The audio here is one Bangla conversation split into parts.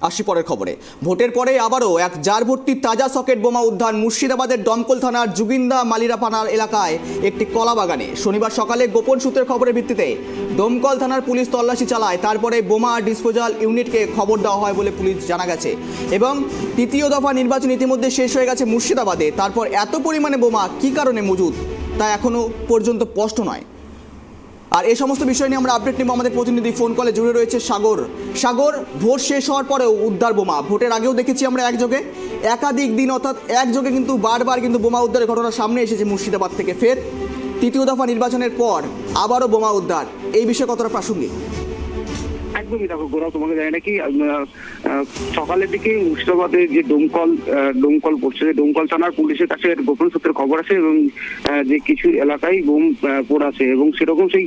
আসি পরের খবরে। ভোটের পরে আবারও এক জার ভর্তি তাজা সকেট বোমা উদ্ধার মুর্শিদাবাদের দমকল থানার জুগিন্দা মালিরাপানার এলাকায় একটি কলা বাগানে। শনিবার সকালে গোপন সূত্রের খবরের ভিত্তিতে দমকল থানার পুলিশ তল্লাশি চালায়। তারপরে বোমা ডিসপোজাল ইউনিটকে খবর দেওয়া হয় বলে পুলিশ জানা গেছে। এবং তৃতীয় দফা নির্বাচন ইতিমধ্যে শেষ হয়ে গেছে মুর্শিদাবাদে। তারপর এত পরিমাণে বোমা কী কারণে মজুদ তা এখনও পর্যন্ত স্পষ্ট নয়। আর এই সমস্ত বিষয় নিয়ে আমরা আপডেট নেব আমাদের প্রতিনিধি ফোন কলে জুড়ে রয়েছে সাগর। সাগর ভোট শেষ হওয়ার পরেও উদ্ধার বোমা। ভোটের আগেও দেখেছি আমরা একযোগে। একাধিক দিন অর্থাৎ একযোগে কিন্তু বারবার কিন্তু বোমা উদ্ধারের ঘটনা সামনে এসেছে মুর্শিদাবাদ থেকে। ফের তৃতীয় দফা নির্বাচনের পর আবারও বোমা উদ্ধার। এই বিষয়ে কতটা প্রাসঙ্গিক? একদমই দেখো গোড়া তোমাকে জানি নাকি সকালের দিকে মুর্শিদাবাদে যে ডোমকল ডোমকল পড়ছে ডোমকল থানার পুলিশের কাছে গোপন সূত্রের খবর আছে এবং যে কিছু এলাকায় বোম পড়াছে এবং সেরকম সেই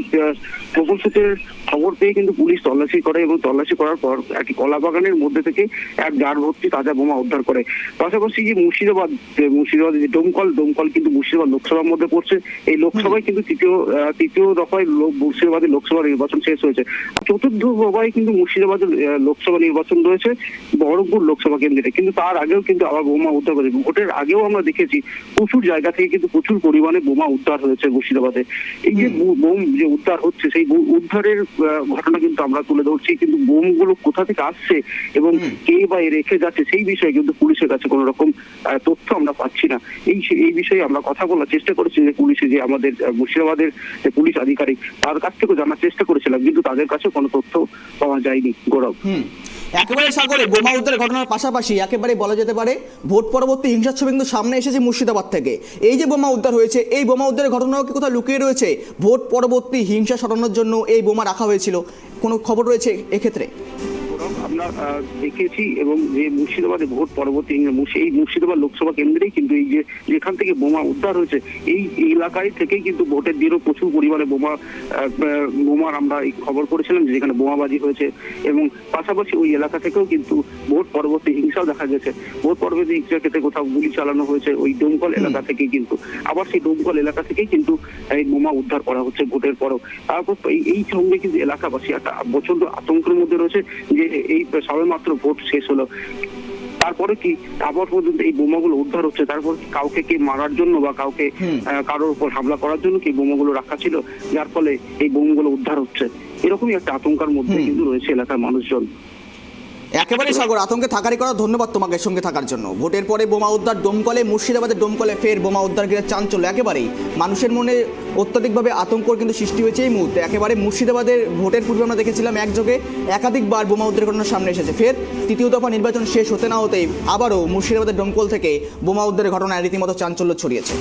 গোপন সূত্রের খবর পেয়ে কিন্তু পুলিশ তল্লাশি করে এবং তল্লাশি করার পর একটি কলা বাগানের মধ্যে থেকে এক জার ভর্তি তাজা বোমা উদ্ধার করে। পাশাপাশি যে মুর্শিদাবাদ যে মুর্শিদাবাদ যে ডোমকল ডোমকল কিন্তু মুর্শিদাবাদ লোকসভার মধ্যে পড়ছে। এই লোকসভায় কিন্তু তৃতীয় তৃতীয় দফায় মুর্শিদাবাদের লোকসভা নির্বাচন শেষ হয়েছে। চতুর্থ দফায় কিন্তু মুর্শিদাবাদের লোকসভা নির্বাচন রয়েছে বহরমপুর লোকসভা কেন্দ্রে। কিন্তু তার আগেও কিন্তু আবার বোমা উদ্ধার করেছে ভোটের আগেও আমরা দেখেছি প্রচুর জায়গা থেকে কিন্তু প্রচুর পরিমাণে বোমা উদ্ধার হয়েছে মুর্শিদাবাদে। এই যে বোম যে উদ্ধার হচ্ছে সেই উদ্ধারের ঘটনা কিন্তু আমরা তুলে ধরছি। কিন্তু বোমগুলো কোথা থেকে আসছে এবং কে বা রেখে যাচ্ছে সেই বিষয়ে কিন্তু পুলিশের কাছে কোনো রকম তথ্য আমরা পাচ্ছি না। এই এই বিষয়ে আমরা কথা বলার চেষ্টা করেছি যে পুলিশে যে আমাদের মুর্শিদাবাদের যে পুলিশ আধিকারিক তার কাছ থেকে জানার চেষ্টা করেছিলাম কিন্তু তাদের কাছে কোনো তথ্য পাওয়া যায়নি, গৌরব। একেবারে সাগরে বোমা উদ্ধারের ঘটনার পাশাপাশি একেবারে বলা যেতে পারে ভোট পরবর্তী হিংসাচ্ছ কিন্তু সামনে এসেছে মুর্শিদাবাদ থেকে। এই যে বোমা উদ্ধার হয়েছে, এই বোমা উদ্ধারের ঘটনাও কি কোথাও লুকিয়ে রয়েছে? ভোট পরবর্তী হিংসা সরানোর জন্য এই বোমা রাখা হয়েছিল। কোনো খবর রয়েছে এক্ষেত্রে? আমরা দেখেছি এবং যে মুর্শিদাবাদে ভোট পরবর্তী এই মুর্শিদাবাদ লোকসভা কেন্দ্রেই কিন্তু এই যে যেখান থেকে বোমা উদ্ধার হয়েছে এই এলাকায় থেকেই কিন্তু ভোটের দিনও প্রচুর পরিমাণে বোমা বোমার আমরা এই খবর করেছিলাম যে যেখানে বোমাবাজি হয়েছে এবং পাশাপাশি ওই এলাকা থেকেও কিন্তু ভোট পরবর্তী হিংসাও দেখা গেছে। ভোট পরবর্তী হিংসার ক্ষেত্রে কোথাও গুলি চালানো হয়েছে ওই ডোমকল এলাকা থেকেই কিন্তু আবার সেই ডোমকল এলাকা থেকেই কিন্তু এই বোমা উদ্ধার করা হচ্ছে ভোটের পরও। তারপর এই এই সঙ্গে কিন্তু এলাকাবাসী একটা প্রচণ্ড আতঙ্কের মধ্যে রয়েছে যে এই সবেমাত্র ভোট শেষ হলো। তারপরে কি? তারপর পর্যন্ত এই বোমাগুলো উদ্ধার হচ্ছে। তারপর কাউকে কে মারার জন্য বা কাউকে কারোর উপর হামলা করার জন্য কি বোমাগুলো রাখা ছিল? যার ফলে এই বোমগুলো উদ্ধার হচ্ছে। এরকমই একটা আতঙ্কের মধ্যে কিন্তু রয়েছে এলাকার মানুষজন। একেবারে সাগর, আতঙ্কে থাকারই করা ধন্যবাদ তোমাকে সঙ্গে থাকার জন্য। ভোটের পরে বোমা উদ্ধার ডোমকলে মুর্শিদাবাদের ডোমকলে ফের বোমা উদ্ধার ঘিরে চাঞ্চল্য একেবারেই। মানুষের মনে অত্যাধিকভাবে আতঙ্কর কিন্তু সৃষ্টি হয়েছে এই মুহূর্তে। একেবারে মুর্শিদাবাদের ভোটের পূর্বে আমরা দেখেছিলাম একযোগে একাধিকবার বোমা উদ্ধারের ঘটনা সামনে এসেছে। ফের তৃতীয় দফা নির্বাচন শেষ হতে না হতেই আবারও মুর্শিদাবাদের ডোমকল থেকে বোমা উদ্ধারের ঘটনায় রীতিমতো চাঞ্চল্য ছড়িয়েছে।